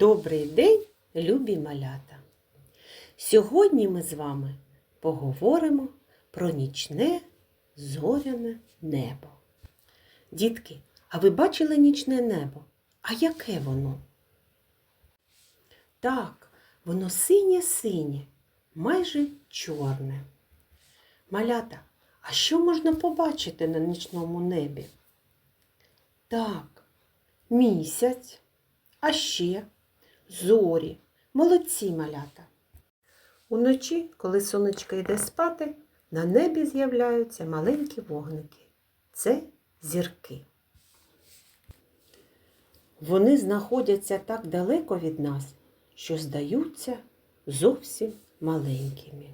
Добрий день, любі малята! Сьогодні ми з вами поговоримо про нічне зоряне небо. Дітки, а ви бачили нічне небо? А яке воно? Так, воно синє-синє, майже чорне. Малята, а що можна побачити на нічному небі? Так, місяць, а ще зорі, молодці малята. Уночі, коли сонечко йде спати, на небі з'являються маленькі вогники. Це зірки. Вони знаходяться так далеко від нас, що здаються зовсім маленькими.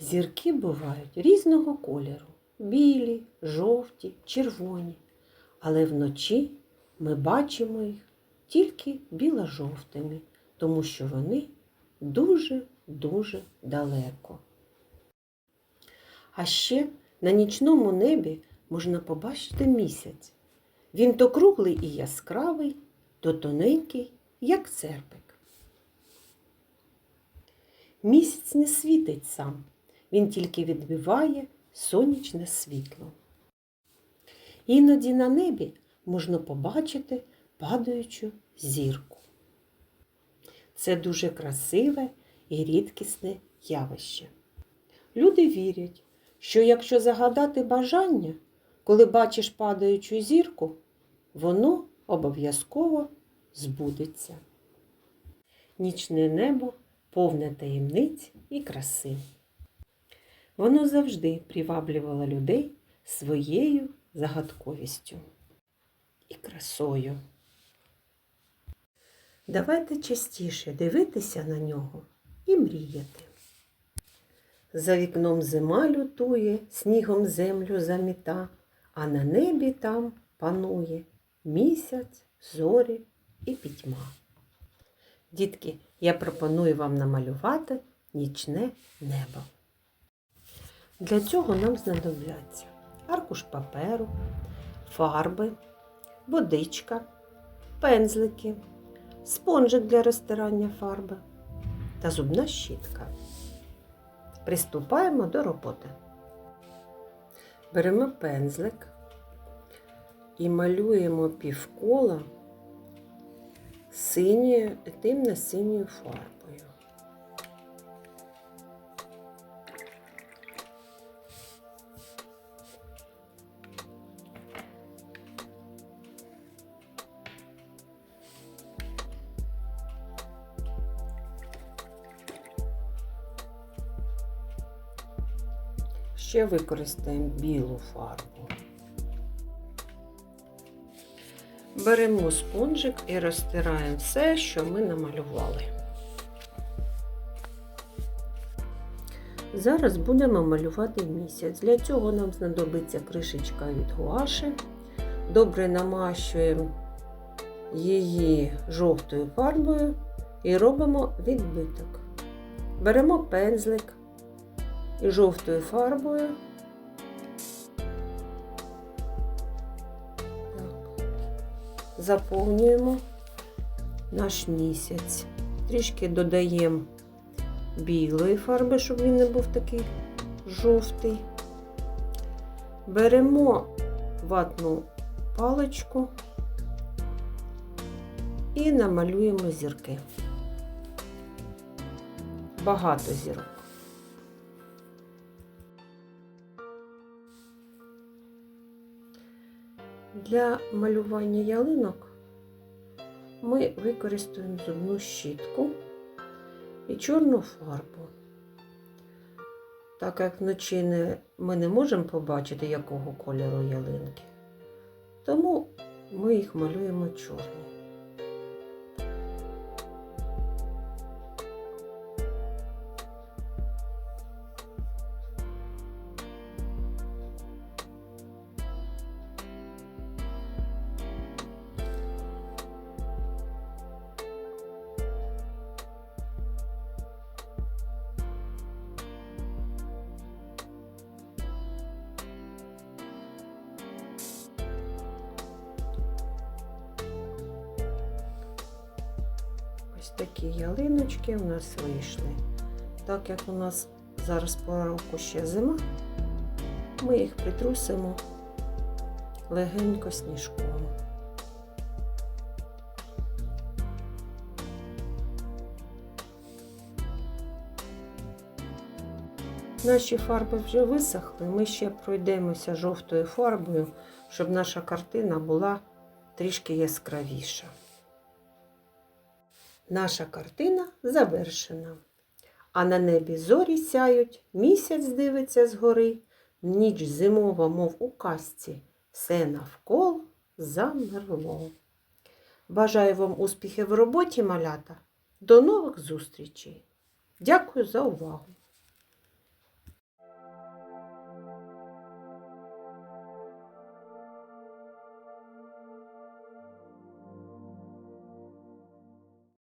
Зірки бувають різного кольору білі, жовті, червоні. Але вночі ми бачимо їх тільки біло-жовтими, тому що вони дуже-дуже далеко. А ще на нічному небі можна побачити місяць. Він то круглий і яскравий, то тоненький, як серпик. Місяць не світить сам, він тільки відбиває сонячне світло. Іноді на небі можна побачити падаючу зірку. Це дуже красиве і рідкісне явище. Люди вірять, що якщо загадати бажання, коли бачиш падаючу зірку, воно обов'язково збудеться. Нічне небо повне таємниць і краси. Воно завжди приваблювало людей своєю загадковістю і красою. Давайте частіше дивитися на нього і мріяти. За вікном зима лютує, снігом землю заміта, а на небі там панує місяць, зорі і пітьма. Дітки, я пропоную вам намалювати нічне небо. Для цього нам знадобляться аркуш паперу, фарби, водичка, пензлики, спонжик для розтирання фарби та зубна щітка. Приступаємо до роботи. Беремо пензлик і малюємо півкола синьою, темно-синьою фарбою. Ще використаємо білу фарбу. Беремо спонжик і розтираємо все, що ми намалювали. Зараз будемо малювати місяць. Для цього нам знадобиться кришечка від гуаші. Добре намащуємо її жовтою фарбою і робимо відбиток. Беремо пензлик жовтою фарбою. Заповнюємо наш місяць. Трішки додаємо білої фарби, щоб він не був такий жовтий. Беремо ватну паличку і намалюємо зірки. Багато зірок. Для малювання ялинок ми використаємо зубну щітку і чорну фарбу. Так як вночі не, ми не можемо побачити, якого кольору ялинки, тому ми їх малюємо чорні. Ось такі ялиночки у нас вийшли. Так як у нас зараз пора року ще зима, ми їх притрусимо легенько сніжком. Наші фарби вже висохли, ми ще пройдемося жовтою фарбою, щоб наша картина була трішки яскравіша. Наша картина завершена. А на небі зорі сяють, місяць дивиться згори, ніч зимова, мов у казці, все навколо замерло. Бажаю вам успіхів в роботі, малята. До нових зустрічей. Дякую за увагу!